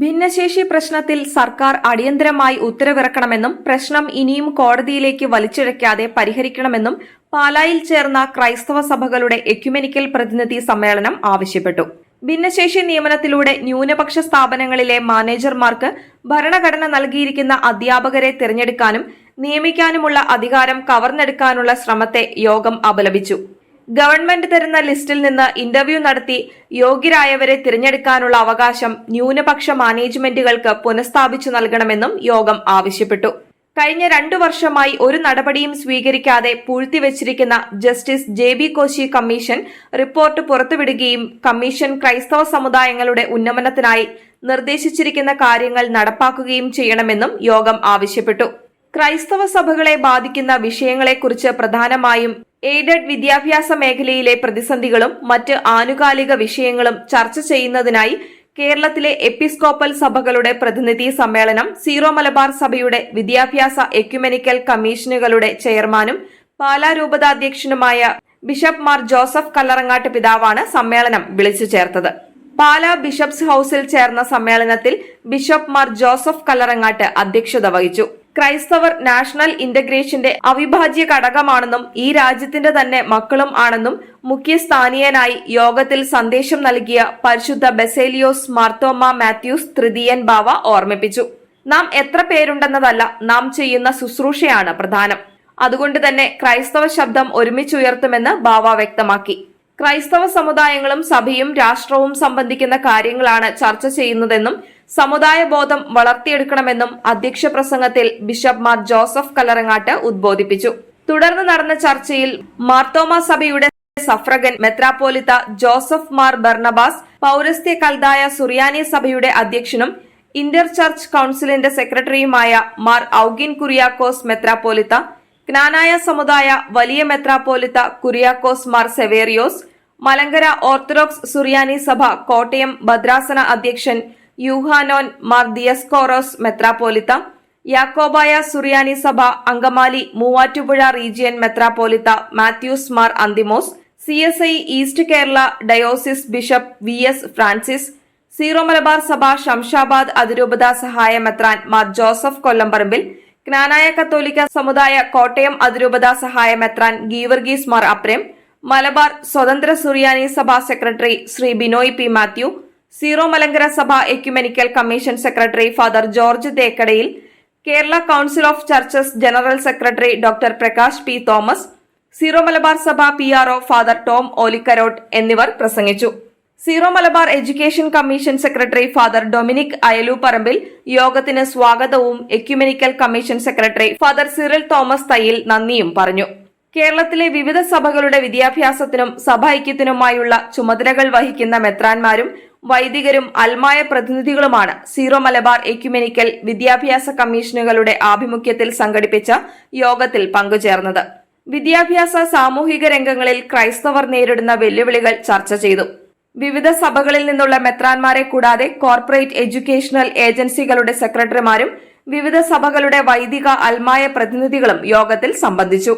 ഭിന്നശേഷി പ്രശ്നത്തിൽ സർക്കാർ അടിയന്തരമായി ഉത്തരവിറക്കണമെന്നും പ്രശ്നം ഇനിയും കോടതിയിലേക്ക് വലിച്ചിഴയ്ക്കാതെ പരിഹരിക്കണമെന്നും പാലായിൽ ചേർന്ന ക്രൈസ്തവ സഭകളുടെ എക്യുമെനിക്കൽ പ്രതിനിധി സമ്മേളനം ആവശ്യപ്പെട്ടു. ഭിന്നശേഷി നിയമനത്തിലൂടെ ന്യൂനപക്ഷ സ്ഥാപനങ്ങളിലെ മാനേജർമാർക്ക് ഭരണഘടന നൽകിയിരിക്കുന്ന അധ്യാപകരെ തിരഞ്ഞെടുക്കാനും നിയമിക്കാനുമുള്ള അധികാരം കവർന്നെടുക്കാനുള്ള ശ്രമത്തെ യോഗം അപലപിച്ചു. ഗവൺമെന്റ് തരുന്ന ലിസ്റ്റിൽ നിന്ന് ഇന്റർവ്യൂ നടത്തി യോഗ്യരായവരെ തിരഞ്ഞെടുക്കാനുള്ള അവകാശം ന്യൂനപക്ഷ മാനേജ്മെന്റുകൾക്ക് പുനഃസ്ഥാപിച്ചു നൽകണമെന്നും യോഗം ആവശ്യപ്പെട്ടു. കഴിഞ്ഞ രണ്ടു വർഷമായി ഒരു നടപടിയും സ്വീകരിക്കാതെ പൂഴ്ത്തിവച്ചിരിക്കുന്ന justice J B Koshy commission report പുറത്തുവിടുകയും commission ക്രൈസ്തവ സമുദായങ്ങളുടെ ഉന്നമനത്തിനായി നിർദ്ദേശിച്ചിരിക്കുന്ന കാര്യങ്ങൾ നടപ്പാക്കുകയും ചെയ്യണമെന്നും യോഗം ആവശ്യപ്പെട്ടു. ക്രൈസ്തവ സഭകളെ ബാധിക്കുന്ന വിഷയങ്ങളെക്കുറിച്ച് പ്രധാനമായും എയ്ഡഡ് വിദ്യാഭ്യാസ മേഖലയിലെ പ്രതിസന്ധികളും മറ്റ് ആനുകാലിക വിഷയങ്ങളും ചർച്ച ചെയ്യുന്നതിനായി കേരളത്തിലെ എപ്പിസ്കോപ്പൽ സഭകളുടെ പ്രതിനിധി സമ്മേളനം സീറോ മലബാർ സഭയുടെ വിദ്യാഭ്യാസ എക്യുമെനിക്കൽ കമ്മീഷനുകളുടെ ചെയർമാനും പാലാ രൂപതാധ്യക്ഷനുമായ ബിഷപ്പ് മാർ ജോസഫ് കല്ലറങ്ങാട്ട് പിതാവാണ് സമ്മേളനം വിളിച്ചു ചേർത്തത്. പാലാ ബിഷപ്സ് ഹൌസിൽ ചേർന്ന സമ്മേളനത്തിൽ ബിഷപ്പ് മാർ ജോസഫ് കല്ലറങ്ങാട്ട് അധ്യക്ഷത വഹിച്ചു. ക്രൈസ്തവർ നാഷണൽ ഇന്റഗ്രേഷന്റെ അവിഭാജ്യ ഘടകമാണെന്നും ഈ രാജ്യത്തിന്റെ തന്നെ മക്കളും ആണെന്നും മുഖ്യസ്ഥാനീയനായി യോഗത്തിൽ സന്ദേശം നൽകിയ പരിശുദ്ധ ബെസേലിയോസ് മാർത്തോമ മാത്യൂസ് തൃതീയൻ ബാവ ഓർമ്മിപ്പിച്ചു. നാം എത്ര പേരുണ്ടെന്നതല്ല നാം ചെയ്യുന്ന ശുശ്രൂഷയാണ് പ്രധാനം. അതുകൊണ്ട് തന്നെ ക്രൈസ്തവ ശബ്ദം ഒരുമിച്ചുയർത്തുമെന്ന് ബാവ വ്യക്തമാക്കി. ക്രൈസ്തവ സമുദായങ്ങളും സഭയും രാഷ്ട്രവും സംബന്ധിക്കുന്ന കാര്യങ്ങളാണ് ചർച്ച ചെയ്യുന്നതെന്നും സമുദായ ബോധം വളർത്തിയെടുക്കണമെന്നും അധ്യക്ഷ പ്രസംഗത്തിൽ ബിഷപ്പ് മാർ ജോസഫ് കലറങ്ങാട്ട് ഉദ്ബോധിപ്പിച്ചു. തുടർന്ന് നടന്ന ചർച്ചയിൽ മാർത്തോമ സഭയുടെ സഫ്രഗൻ മെത്രാപ്പോലിത്ത ജോസഫ് മാർ ബർണബാസ് പൌരസ്ത്യ കൽതായ സുറിയാനി സഭയുടെ അധ്യക്ഷനും ഇന്റർ ചർച്ച് കൌൺസിലിന്റെ സെക്രട്ടറിയുമായ മാർ ഔഗിൻ കുറിയാക്കോസ് മെത്രാപ്പോലിത്ത ജ്ഞാനായ സമുദായ വലിയ മെത്രാപ്പോലിത്ത കുര്യാക്കോസ് മാർ സെവേറിയോസ് മലങ്കര ഓർത്തഡോക്സ് സുറിയാനി സഭ കോട്ടയം ഭദ്രാസന അധ്യക്ഷൻ യൂഹാനോൻ മാർ ദിയസ്കോറോസ് മെത്രാപ്പോലിത്ത യാക്കോബായ സുറിയാനി സഭ Angamaly Muvattupuzha region മെത്രാപ്പോലിത്ത Mathews Mar Anthimos C S I east Kerala diocese bishop V S Francis Syro Malabar സഭ ശംഷാബാദ് അതിരൂപതാ സഹായ മെത്രാൻ മാർ ജോസഫ് കൊല്ലംപറമ്പിൽ ജ്ഞാനായ കത്തോലിക്ക സമുദായ കോട്ടയം അതിരൂപത സഹായ മെത്രാൻ ഗീവർഗീസ് മാർ അപ്രേം മലബാർ സ്വതന്ത്ര സുറിയാനി സഭാ secretary Shri Binoy P Mathew Syro Malankara സഭ ecumenical commission secretary father George Thekkadayil Kerala council of churches general secretary doctor Prakash P Thomas Syro Malabar സഭ പി ഫാദർ ടോം ഓലിക്കരോട്ട് എന്നിവർ പ്രസംഗിച്ചു. Syro Malabar education commission secretary father Dominic Ayaluparambil യോഗത്തിന് സ്വാഗതവും ecumenical commission secretary father Cyril Thomas Thayyil നന്ദിയും പറഞ്ഞു. കേരളത്തിലെ വിവിധ സഭകളുടെ വിദ്യാഭ്യാസത്തിനും സഭൈക്യത്തിനുമായുള്ള ചുമതലകൾ വഹിക്കുന്ന മെത്രാൻമാരും വൈദികരും അൽമായ പ്രതിനിധികളുമാണ് സീറോ മലബാർ എക്യുമെനിക്കൽ വിദ്യാഭ്യാസ കമ്മീഷനുകളുടെ ആഭിമുഖ്യത്തിൽ സംഘടിപ്പിച്ച യോഗത്തിൽ പങ്കുചേർന്നത്. വിദ്യാഭ്യാസ സാമൂഹിക രംഗങ്ങളിൽ ക്രൈസ്തവർ നേരിടുന്ന വെല്ലുവിളികൾ ചർച്ച ചെയ്തു. വിവിധ സഭകളിൽ നിന്നുള്ള മെത്രാൻമാരെ കൂടാതെ കോർപ്പറേറ്റ് എഡ്യൂക്കേഷണൽ ഏജൻസികളുടെ സെക്രട്ടറിമാരും വിവിധ സഭകളുടെ വൈദിക അൽമായ പ്രതിനിധികളും യോഗത്തിൽ സംബന്ധിച്ചു.